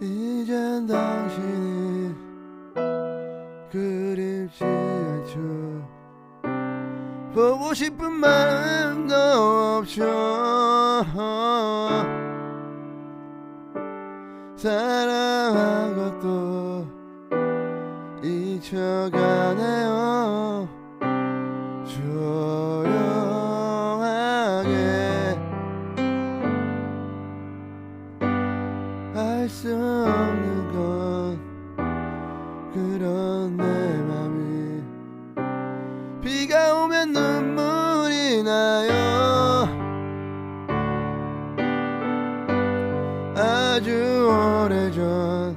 이젠 당신이 그립지 않죠. 보고 싶은 마음도 없죠. 사랑한 것도 잊혀가네요 알 수 없는 건 그런 내 맘이 비가 오면 눈물이 나요. 아주 오래전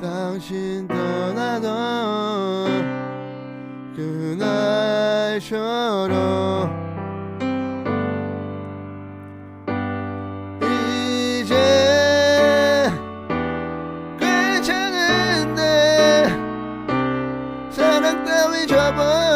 당신 떠나던 그날처럼 사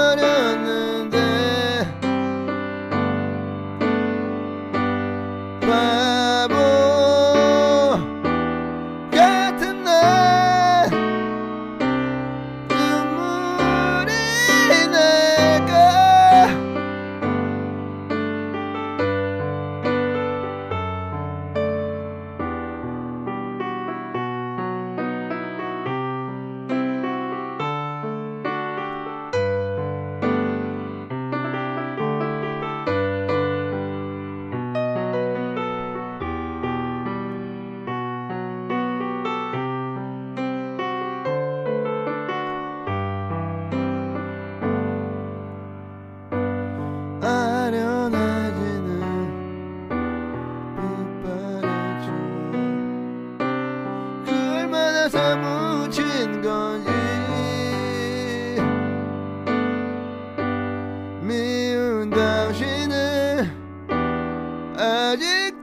뺏어 묻힌 거지 미운 당신은 아직